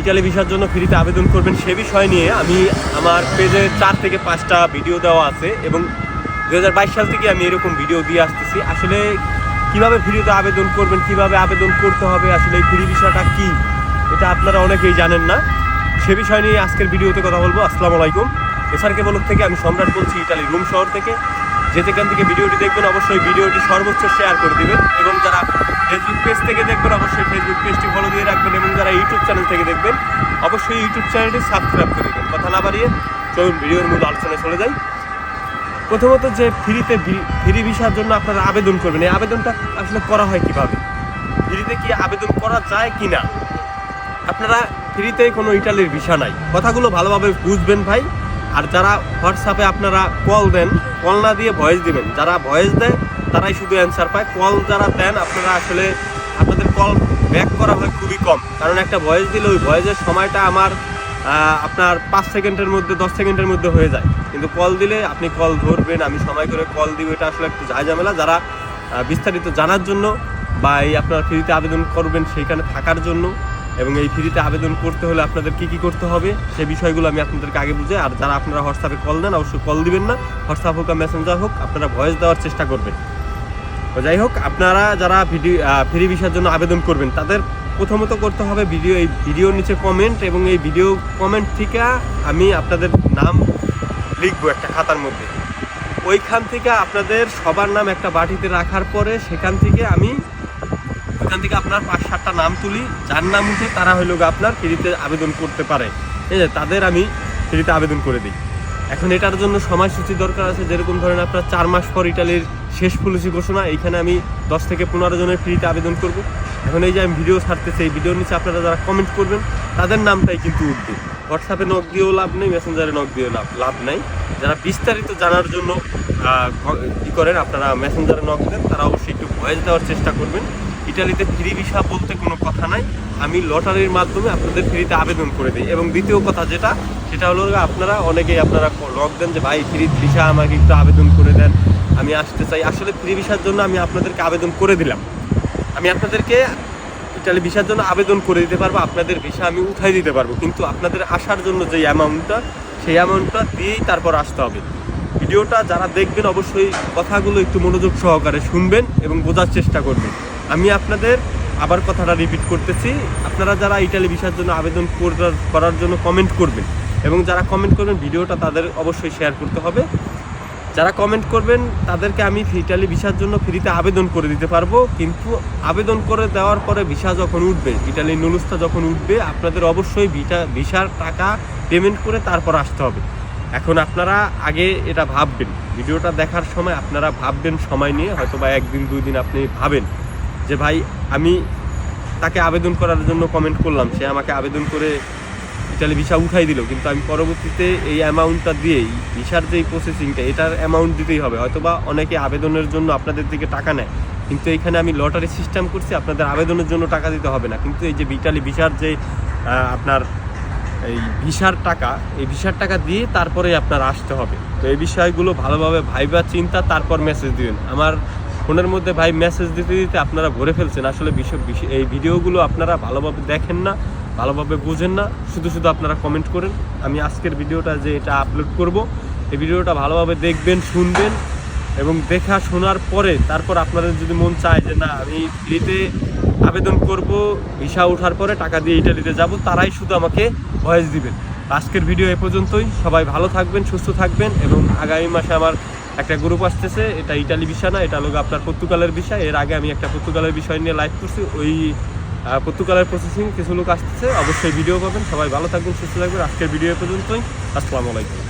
Italy ভিসার জন্য ফ্রিতে আবেদন করবেন সে বিষয় নিয়ে আমি আমার পেজে চার থেকে পাঁচটা ভিডিও দেওয়া আছে এবং দু হাজার বাইশ সাল থেকে আমি এরকম ভিডিও দিয়ে আসতেছি। আসলে কীভাবে ফ্রিতে আবেদন করবেন, কীভাবে আবেদন করতে হবে, আসলে এই ফ্রি বিষয়টা কি, এটা আপনারা অনেকেই জানেন না। সে বিষয় নিয়ে আজকের ভিডিওতে কথা বলব। আসসালামু আলাইকুম। এসআরকে বলক থেকে আমি সম্রাট বলছি ইটালি রুম শহর থেকে। যে যেখান থেকে ভিডিওটি দেখবেন, অবশ্যই ভিডিওটি সর্বোচ্চ শেয়ার করে দেবেন এবং যারা ফেসবুক পেজ থেকে দেখবেন, অবশ্যই ফেসবুক পেজটি ফলো দিয়ে রাখবেন এবং যারা ইউটিউব চ্যানেল থেকে দেখবেন, অবশ্যই ইউটিউব চ্যানেলটি সাবস্ক্রাইব করে দেবেন। কথা না বাড়িয়ে চলুন, ভিডিওর মূল আলোচনায় চলে যাই। প্রথমত যে ফ্রিতে ফ্রি ভিসার জন্য আপনারা আবেদন করবেন। এই আবেদনটা আসলে করা হয় কীভাবে? ফ্রিতে কি আবেদন করা যায় কি না আপনারা ফ্রিতে কোনো ইটালির ভিসা নাই। কথাগুলো ভালোভাবে বুঝবেন ভাই। আর যারা হোয়াটসঅ্যাপে আপনারা কল দেন কল না দিয়ে ভয়েস দিবেন। যারা ভয়েস দেয়, তারাই শুধু অ্যান্সার পায়। কল যারা দেন, আপনারা আসলে আপনাদের কল ব্যাক করা হয় খুবই কম। কারণ একটা ভয়েস দিলে ওই ভয়েসের সময়টা আমার আপনার পাঁচ সেকেন্ডের মধ্যে, দশ সেকেন্ডের মধ্যে হয়ে যায়। কিন্তু কল দিলে আপনি কল ধরবেন, আমি সময় করে কল দিব, এটা আসলে একটু ঝামেলা। যারা বিস্তারিত জানার জন্য বা এই আপনার ফ্রিতে আবেদন করবেন সেইখানে থাকার জন্য এবং এই ফ্রিতে আবেদন করতে হলে আপনাদের কি কি করতে হবে সেই বিষয়গুলো আমি আপনাদেরকে আগে বুঝে আর যারা আপনারা হোয়াটসঅ্যাপে কল দেন, অবশ্যই কল দিবেন না। হোয়াটসঅ্যাপ হোক মেসেঞ্জার হোক, আপনারা ভয়েস দেওয়ার চেষ্টা করবেন। তো যাই হোক, আপনারা যারা ভিডিও ফ্রি ভিসার জন্য আবেদন করবেন, তাদের প্রথমত করতে হবে ভিডিও, এই ভিডিওর নিচে কমেন্ট এবং এই ভিডিও কমেন্ট থেকে আমি আপনাদের নাম লিখব একটা খাতার মধ্যে। ওইখান থেকে আপনাদের সবার নাম একটা বাটিতে রাখার পরে সেখান থেকে আমি ওখান থেকে আপনার পাঁচ, সাতটা নাম তুলি। যার নাম উঠে তারা হইল আপনার ফ্রিতে আবেদন করতে পারে। ঠিক আছে তাদের আমি ফ্রিতে আবেদন করে দিই। এখন এটার জন্য সময়সূচি দরকার আছে। যেরকম ধরেন আপনার চার মাস পর ইটালির শেষ পলিসি ঘোষণা, এইখানে আমি দশ থেকে পনেরো জনের ফ্রিতে আবেদন করব। এখন এই যে আমি ভিডিও ছাড়তেছি, এই ভিডিওর নিচে আপনারা যারা কমেন্ট করবেন, তাদের নামটাই কিন্তু উঠবে। হোয়াটসঅ্যাপে নক দিয়েও লাভ নেই মেসেঞ্জারে নক দিয়েও লাভ লাভ নাই। যারা বিস্তারিত জানার জন্য কী করেন, আপনারা মেসেঞ্জারে নক দেন, তারা অবশ্যই একটু ভয়েস দেওয়ার চেষ্টা করবেন। ইটালিতে ফ্রি ভিসা বলতে কোনো কথা নাই। আমি লটারির মাধ্যমে আপনাদের ফ্রিতে আবেদন করে দিই। এবং দ্বিতীয় কথা যেটা, সেটা হলো আপনারা অনেকেই আপনারা লক দেন যে, ভাই, ফ্রি ভিসা আমাকে একটু আবেদন করে দেন। আমি আসতে চাই। আসলে ফ্রি ভিসার জন্য আমি আপনাদেরকে আবেদন করে দিলাম। আমি আপনাদেরকে ইটালি ভিসার জন্য আবেদন করে দিতে পারব। আপনাদের ভিসা আমি উঠাই দিতে পারব। কিন্তু আপনাদের আসার জন্য যে অ্যামাউন্টটা সেই অ্যামাউন্টটা দিয়েই তারপর আসতে হবে। ভিডিওটা যারা দেখবেন, অবশ্যই কথাগুলো একটু মনোযোগ সহকারে শুনবেন এবং বোঝার চেষ্টা করবেন। আমি আপনাদের আবার কথাটা রিপিট করতেছি। আপনারা যারা ইটালি ভিসার জন্য আবেদন করার জন্য কমেন্ট করবেন এবং যারা কমেন্ট করবেন, ভিডিওটা তাদের অবশ্যই শেয়ার করতে হবে। যারা কমেন্ট করবেন, তাদেরকে আমি ইটালি ভিসার জন্য ফ্রিতে আবেদন করে দিতে পারব। কিন্তু আবেদন করে দেওয়ার পরে ভিসা যখন উঠবে ইটালি নুলুসটা যখন উঠবে, আপনাদের অবশ্যই ভিটা, ভিসার টাকা পেমেন্ট করে তারপর আসতে হবে। এখন আপনারা আগে এটা ভাববেন। ভিডিওটা দেখার সময় আপনারা ভাববেন সময় নিয়ে হয়তো বা একদিন, দুই দিন আপনি ভাবেন। যে ভাই, আমি তাকে আবেদন করার জন্য কমেন্ট করলাম। সে আমাকে আবেদন করে ইটালি ভিসা উঠাই দিল। কিন্তু আমি পরবর্তীতে এই অ্যামাউন্টটা দিয়েই ভিসার যে প্রসেসিংটা এটার অ্যামাউন্ট দিতেই হবে। হয়তোবা অনেকে আবেদনের জন্য আপনাদের দিকে টাকা নেয়। কিন্তু এখানে আমি লটারি সিস্টেম করছি, আপনাদের আবেদনের জন্য টাকা দিতে হবে না। কিন্তু এই যে ইটালি ভিসার যে আপনার এই ভিসার টাকা, এই ভিসার টাকা দিয়ে তারপরে আপনার আসতে হবে। তো এই বিষয়গুলো ভালোভাবে ভাইবা চিন্তা তারপর মেসেজ দিবেন। আমার ফোনের মধ্যে ভাই মেসেজ দিতে দিতে আপনারা ভরে ফেলছেন। আসলে এই ভিডিওগুলো আপনারা ভালোভাবে দেখেন না, ভালোভাবে বোঝেন না। শুধু শুধু আপনারা কমেন্ট করেন। আমি আজকের ভিডিওটা যে এটা আপলোড করব, এই ভিডিওটা ভালোভাবে দেখবেন, শুনবেন এবং দেখা শোনার পরে তারপর আপনাদের যদি মন চায় যে না, আমি ফ্রিতে আবেদন করব ভিসা ওঠার পরে টাকা দিয়ে ইটালিতে যাব, তারাই শুধু আমাকে ভয়েস দিবেন। আজকের ভিডিও এ পর্যন্তই। সবাই ভালো থাকবেন, সুস্থ থাকবেন এবং আগামী মাসে আমার একটা গ্রুপ আসতেছে, এটা ইটালি বিষয় না, এটা হলো আপনার পর্তুগালের বিষয় এর আগে আমি একটা পর্তুগালের বিষয় নিয়ে লাইভ করছি, ওই পর্তুগালের প্রসেসিং কিছু লোক আসতেছে, অবশ্যই ভিডিও পাবেন। সবাই ভালো থাকবেন, সুস্থ থাকবেন। আজকের ভিডিও পর্যন্তই। আসসালামু আলাইকুম।